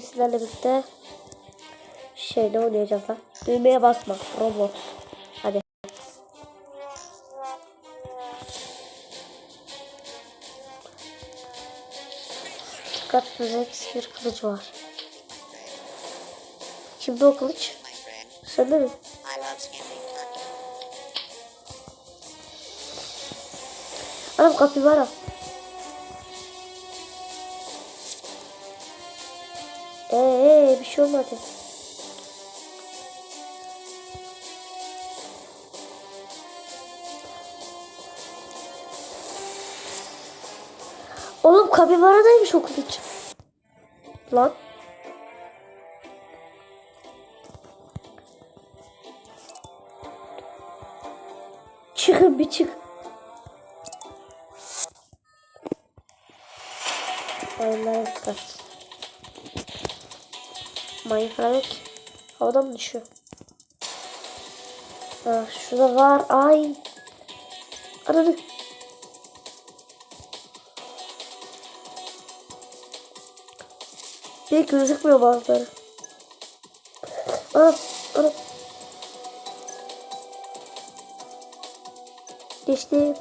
Sizlerle birlikte şeyde oynayacağız lan. Düğmeye basma. Roblox. Hadi. Dikkat Rex bir kılıç var. Kimde o kılıç? Sende mi? Anam kapibara. Ee, ee bir şey olmadı. Oğlum kapibaradaymış o kılıç. Lan. Çıkın bir çık. Oyunlara dikkat. Minecraft havada mı düşüyor? Ha, şurada var. Ay. Ananı. Bir gözükmüyor bazıları. Anam. Anam. Geçtim.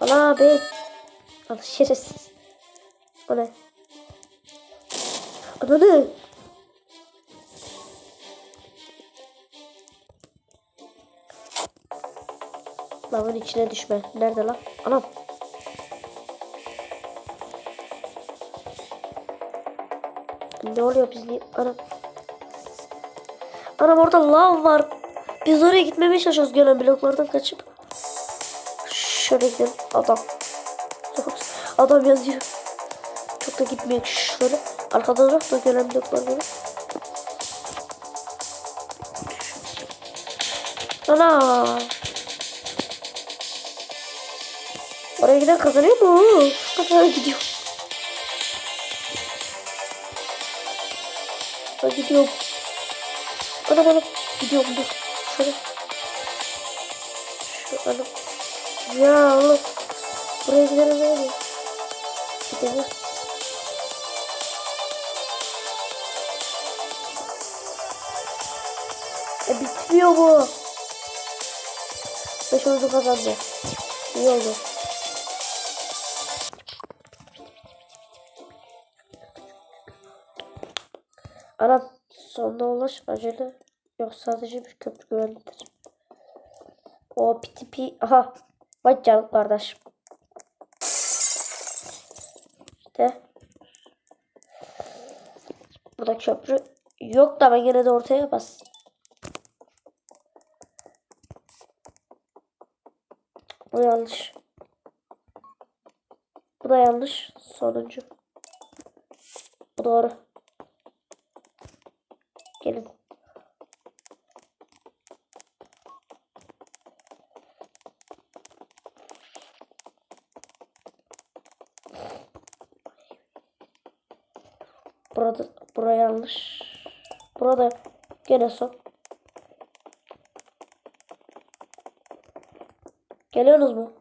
Ana be. Al şerefsiz. O ne? Ananı. Lavın içine düşme. Nerede lan? Anam. Ne oluyor biz niye? Anam. Anam orada lav var. Biz oraya gitmemeye çalışıyoruz gelen bloklardan kaçıp. Şöyle gidelim. Adam. Adam yazıyor. Çok da gitmiyor. Şöyle. Arkada durak da gelen bloklar böyle. Ana. Oraya giden kazanıyor mu? Kazanıyor gidiyor. Ben gidiyorum. Ana bana gidiyorum dur. Şöyle. Şu ana. Ya oğlum. Buraya gidelim ne oluyor? Gidelim. Bitmiyor bu. Beş oyuncu kazandı. İyi oldu. Anam sonuna ulaş acele. Yok sadece bir köprü güvenlidir. O piti pi. Aha. Vay canım kardeş. İşte. Burada köprü yok da ben gene de ortaya bas. Bu yanlış. Bu da yanlış. Sonuncu. Bu doğru. Gelin. Burada buraya yanlış. Burada gene son. Geliyorsunuz mu?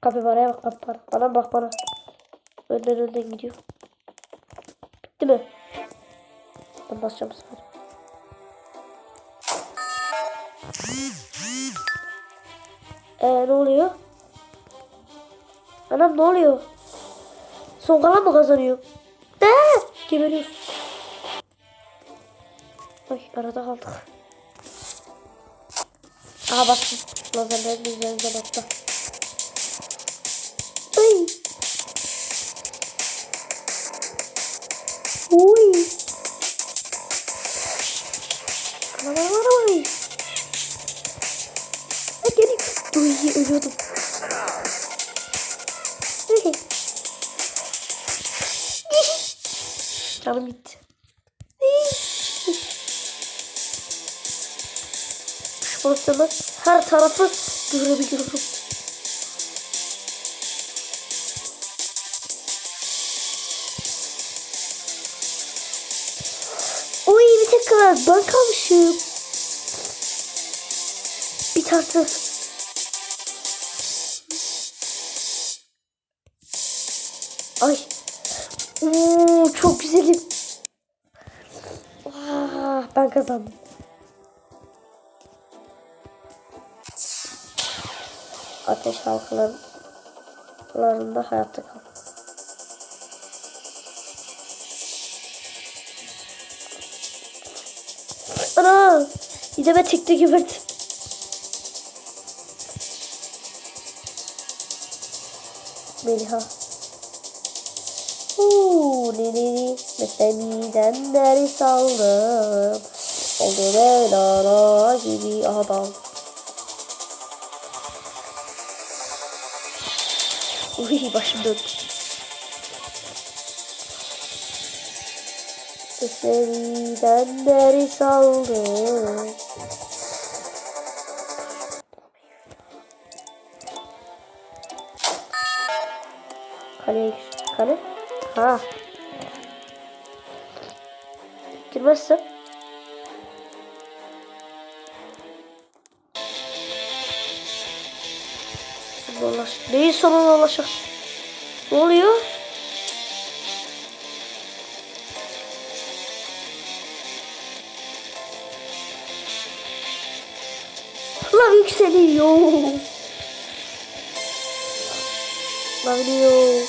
Kapibaraya bak kapibara. Bana bak bana. Önden önden gidiyor. Bitti mi? Ben basacağım bu sefer. Ee ne oluyor? Anam ne oluyor? Son kalan mı kazanıyor? De geberiyoruz. Ay arada kaldık. Aha bastım. Lazerlerin üzerinde battı. Ay. Uy. Aman aman aman. Ha geri. Uy ölüyordum. Canım gitti. Şu pozisyonda her tarafı görebiliyorum. Oy bir kadar ben kalmışım. Bit artık. Ay. Oo, çok güzelim. Aa, ben kazandım. Ateş halkalarında hayatta kal. Ana! İdeme tekte geberdi. Meliha. Uuu ni ni ni. Meslemi'den ders aldım. Oldu Mevlana gibi adam. Uy başım döndü. Meslemi'den ders aldım. Kaleye gir. Kale? Ha. Girmezsem. Sonuna ulaş. Neyin sonuna ulaşacak? Ne oluyor? Lan yükseliyor. Lan gidiyor.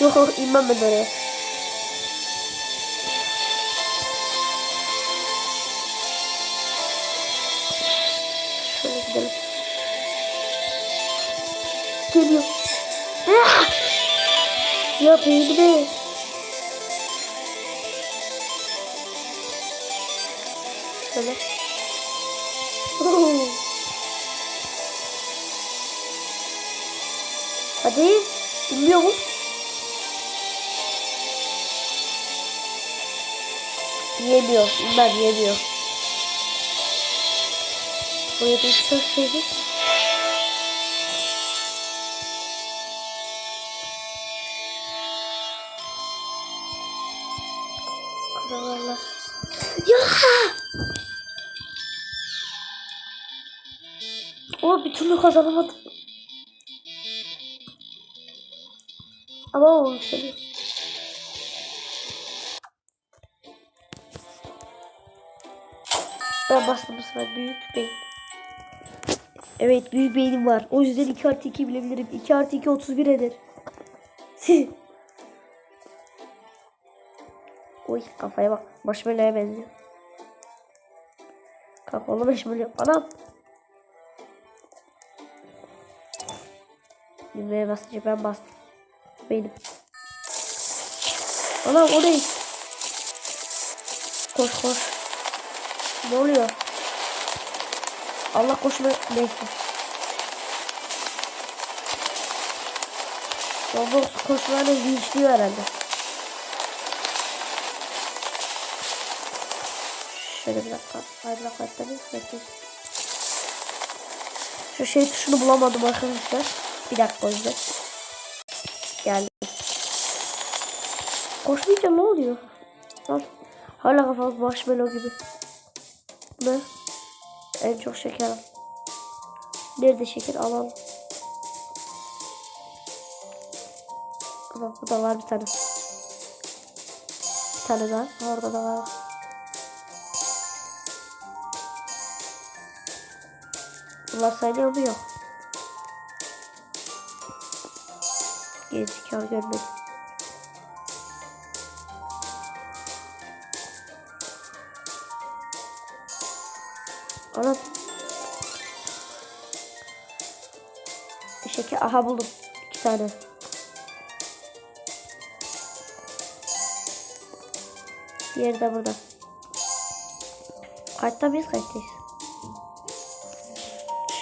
Yok yok inmem ben oraya. Ya beynime. Şöyle. Oo. Hadi. Bilmiyor mu? Yemiyor. Ben yemiyor. Buraya da yükseltseydik. Karalarlar. O bir türlü kazanamadım. Ama o yükseliyor. Ben bastım bu büyük beyin. Evet büyük beynim var. O yüzden 2 artı 2 bilebilirim. 2 artı 2 31 eder. Oy kafaya bak. Marshmallow'a benziyor. Kafalı marshmallow. Anam. Düğmeye basınca ben bastım. Benim. Anam o. Koş koş. Ne oluyor? Allah koşma neyse. Roblox koşmayla linçliyor herhalde. Şöyle bir dakika. Dakika. Bekleyin. Bekleyin. Şu şey tuşunu bulamadım arkadaşlar. Bir dakika o yüzden. Geldim. Koşmayınca ne oluyor? Lan. Hala kafamız marshmallow gibi. Ne? En çok şeker al. Nerede şeker alalım. Ama bu da var bir tane. Bir tane daha. Orada da var. Bunlar sayılıyor mu yok? Gerizekalı görmedim. Anam. Şeker aha buldum. iki tane. Diğeri de burada. Kayıtta mıyız kayıttayız.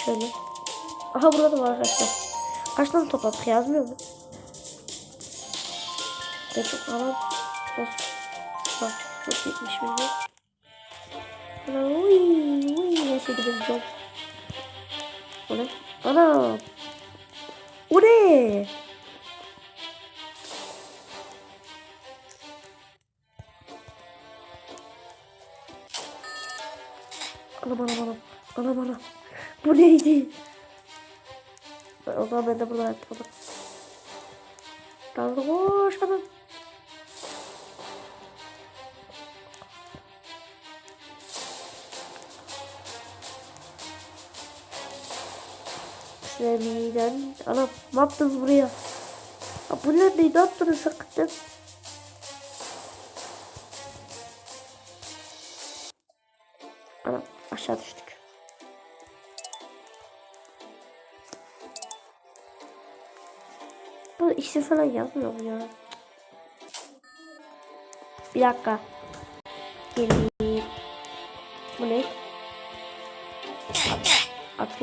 Şöyle. Aha burada da var arkadaşlar. Kaç tane topladık yazmıyor mu? Ne çok. Olsun. Bak çok 70 milyon. Ana uy uy her şeyde bulacağım. O ne? Ana. O ne? Anam anam anam. Anam anam. Bu neydi? O zaman ben de burada yapalım. Nazlı koş adam. Semiden. Anam ne yaptınız buraya? Ha, bu ne? Ne yaptınız hakikaten? Anam aşağı düştük. Bu isim falan yazmıyor mu ya? Bir dakika. Gelin.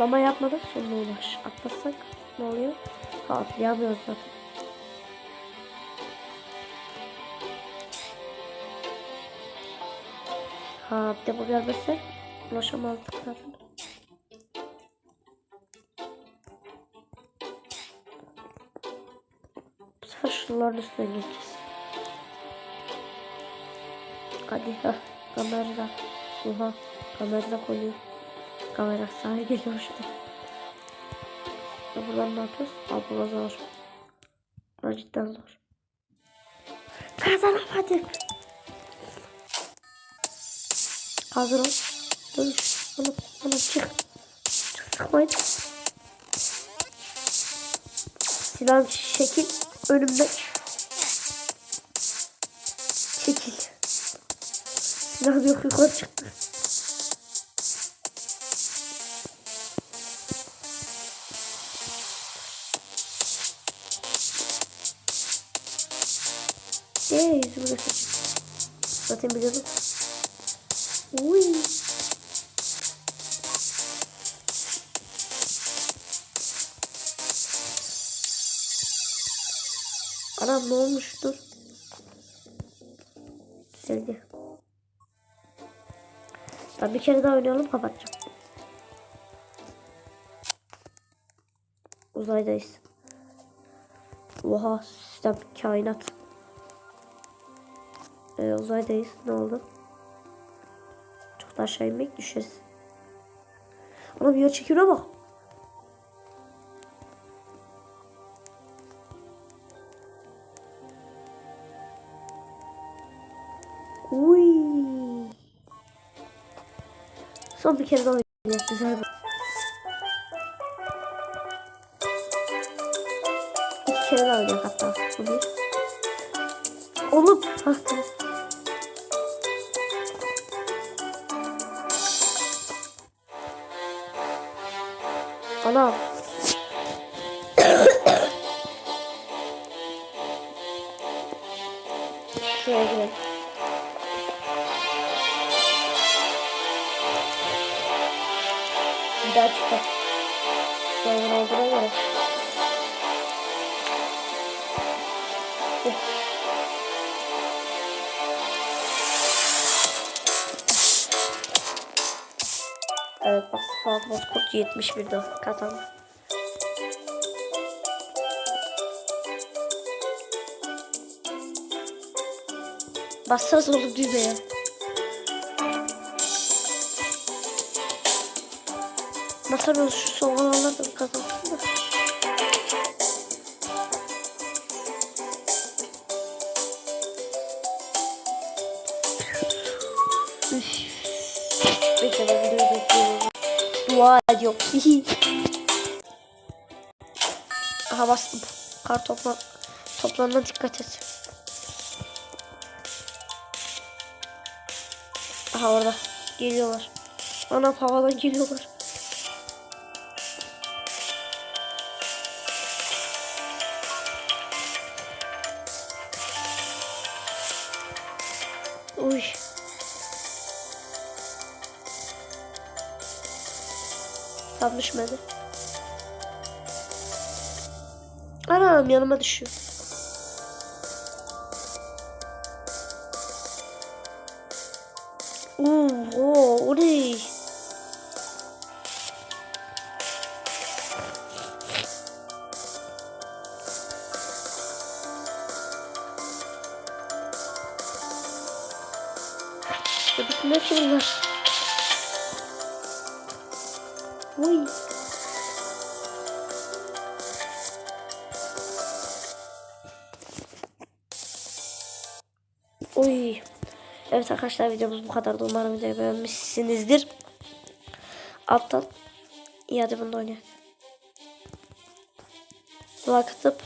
Atlama yapmadan sonuna ulaş. Atlasak ne oluyor? Ha atlayamıyoruz zaten. Ha bir de bu gelmezse ulaşamazdık zaten. Bu sefer şunların üstüne geçeceğiz. Hadi ha kamerada. Oha kamerada koyuyor. Kamera sahi geliyor. Ya buradan ne yapıyoruz? Bu zor. Bura cidden zor. Kazanamadık. Hazır ol. Dönüş. Oğlum, oğlum çık. Çık sıkmayın. Silah şekil önümde. Çekil. Silah yok yukarı çıktı. Zaten biliyordum. Uy. Anam ne olmuş dur. Düzeldi. Ben bir kere daha oynayalım kapatacağım. Uzaydayız. Oha sistem kainat. Ee, uzaydayız. Ne oldu? Çok da aşağı inmek düşeriz. Ama bir yer çekimine bak. Uy. Son bir kere daha oynayacağız. Güzel bir. Anam. Şuraya girelim. Bir daha çıkalım. Şuradan olduğuna Evet bak Fuat Bozkurt 71 de kazandı. Bassanız oğlum düğmeye. Basamıyoruz şu son olanlar da kazansın da. Üf. Bekle ben bekliyorum. Dua ediyorum. Aha bastım. Kar topla toplarına dikkat et. Aha orada. Geliyorlar. Ana havadan geliyorlar. Tam düşmedi. Anam yanıma düşüyor. Oo, o ne? Ya bitmiyor Oy. Oy. Evet arkadaşlar videomuz bu kadardı. Umarım videoyu beğenmişsinizdir. Alttan. İyi hadi bunu da oynayalım. Like atıp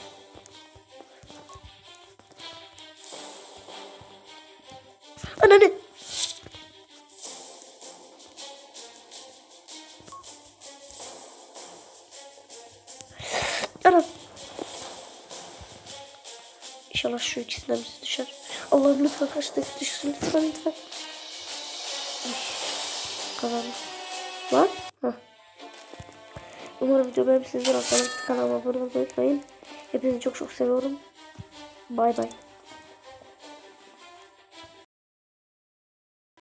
Anam İnşallah şu ikisinden birisi düşer. Allah'ım lütfen kaçtı düşsün lütfen lütfen. Kazandım. Lan. Heh. Umarım video beğenmişsinizdir. Kanalıma abone olmayı unutmayın. Hepinizi çok çok seviyorum. Bay bay.